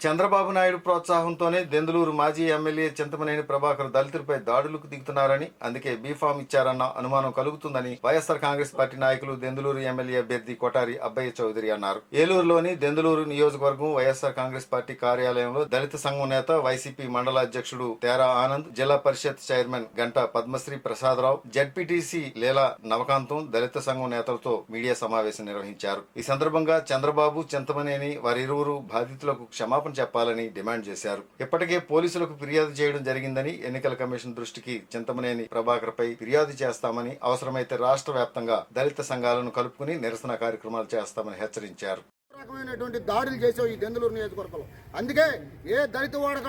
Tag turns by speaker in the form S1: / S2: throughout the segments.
S1: చంద్రబాబు నాయుడు ప్రోత్సాహంతోనే దెందులూరు మాజీ ఎమ్మెల్యే చింతమనేని ప్రభాకర్ దళితులపై దాడులకు దిగుతున్నారని అందుకే బీఫామ్ ఇచ్చారన్న అనుమానం కలుగుతుందని వైఎస్ఆర్ కాంగ్రెస్ పార్టీ నాయకులు దెందులూరు ఎమ్మెల్యే అభ్యర్థి కొటారి అబ్బయ్య చౌదరి అన్నారు. ఏలూరులోని దెందులూరు నియోజకవర్గం వైఎస్ఆర్ కాంగ్రెస్ పార్టీ కార్యాలయంలో దళిత సంఘం నేత వైసీపీ మండల అధ్యక్షుడు తేరా ఆనంద్ జిల్లా పరిషత్ చైర్మన్ గంట పద్మశ్రీ ప్రసాదరావు జడ్పీటీసీ లీలా నవకాంతం దళిత సంఘం నేతలతో మీడియా సమావేశం నిర్వహించారు. ఈ సందర్భంగా చంద్రబాబు చింతమనేని వారిరువురు బాధితులకు క్షమాపణ చెప్పాలని డిమాండ్ చేశారు. ఇప్పటికే పోలీసులకు ఫిర్యాదు చేయడం జరిగిందని ఎన్నికల కమిషన్ దృష్టికి చింతమనేని ప్రభాకర్ పై ఫిర్యాదు చేస్తామని అవసరమైతే రాష్ట్ర వ్యాప్తంగా దళిత సంఘాలను కలుపుకుని నిరసన కార్యక్రమాలు చేస్తామని హెచ్చరించారు.
S2: రకమైనటువంటి దాడులు చేసావు ఈ దెందులూరు నియోజకవర్గంలో. అందుకే ఏ దళిత వాడు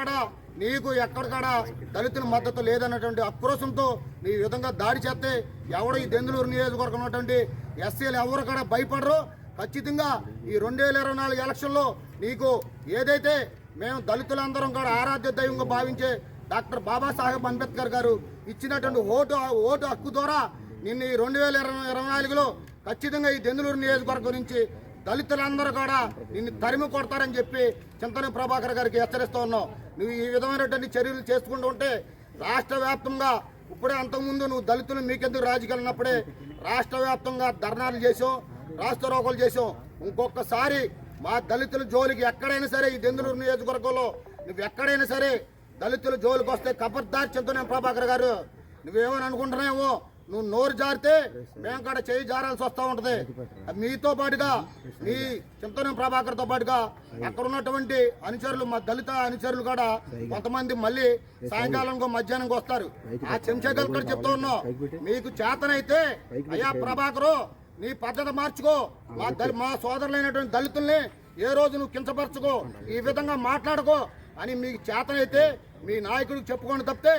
S2: నీకు ఎక్కడికాడ దళితుల మద్దతు లేదన్నటువంటి ఆక్రోశంతో నీ విధంగా దాడి చేస్తే ఎవడో ఈ దెందులూరు నియోజకవర్గం ఉన్నటువంటి ఎస్సీలు ఎవరు కూడా భయపడరు? ఖచ్చితంగా ఈ రెండు వేల ఇరవై నాలుగు ఎలక్షన్లో నీకు ఏదైతే మేము దళితులందరం కూడా ఆరాధ్య దైవంగా భావించే డాక్టర్ బాబాసాహెబ్ అంబేద్కర్ గారు ఇచ్చినటువంటి ఓటు ఓటు హక్కు ద్వారా నిన్న ఈ రెండు వేల ఇరవై ఇరవై నాలుగులో ఖచ్చితంగా ఈ దెందులూరు నియోజకవర్గం నుంచి దళితులందరూ కూడా నిన్ను తరిమి కొడతారని చెప్పి చింతన ప్రభాకర్ గారికి హెచ్చరిస్తూ ఉన్నావు నువ్వు ఈ విధమైనటువంటి చర్యలు చేసుకుంటూ ఉంటే రాష్ట్ర వ్యాప్తంగా ఇప్పుడే అంతకుముందు నువ్వు దళితులు మీకెందుకు రాజకీయాలన్నప్పుడే రాష్ట్ర వ్యాప్తంగా ధర్నాలు చేసావు రాష్ట్ర రోకలు చేసాం ఇంకొకసారి మా దళితుల జోలికి ఎక్కడైనా సరే ఈ దెందులూరు నియోజకవర్గంలో నువ్వు ఎక్కడైనా సరే దళితుల జోలికి వస్తే కబర్దార్ చింతనే ప్రభాకర్ గారు. నువ్వేమని అనుకుంటున్నావో నువ్వు నోరు జారితే మేము కూడా చేయి జారాల్సి వస్తూ ఉంటుంది. మీతో పాటుగా మీ చింతనం ప్రభాకర్తో పాటుగా అక్కడ ఉన్నటువంటి అనుచరులు మా దళిత అనుచరులు కూడా కొంతమంది మళ్ళీ సాయంకాలం మధ్యాహ్నంకి వస్తారు. ఆ చెంచగల్ కూడా చెప్తా ఉన్నాం మీకు చేతనైతే అయ్యా ప్రభాకరు నీ పద్ధతి మార్చుకో. మా మా సోదరులైనటువంటి దళితుల్ని ఏ రోజు నువ్వు కించపరచుకో. ఈ విధంగా మాట్లాడుకో అని మీకు చేతనైతే మీ నాయకుడికి చెప్పుకొని తప్పితే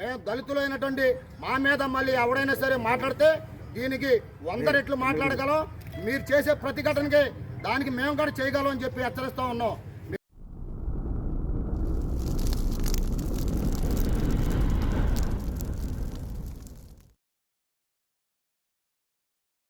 S2: మేము దళితులైనటువంటి మా మీద మళ్ళీ ఎవడైనా సరే మాట్లాడితే దీనికి వంద రెట్లు మాట్లాడగలం. మీరు చేసే ప్రతిఘటనకి దానికి మేము కూడా చేయగలం అని చెప్పి హెచ్చరిస్తా ఉన్నాం.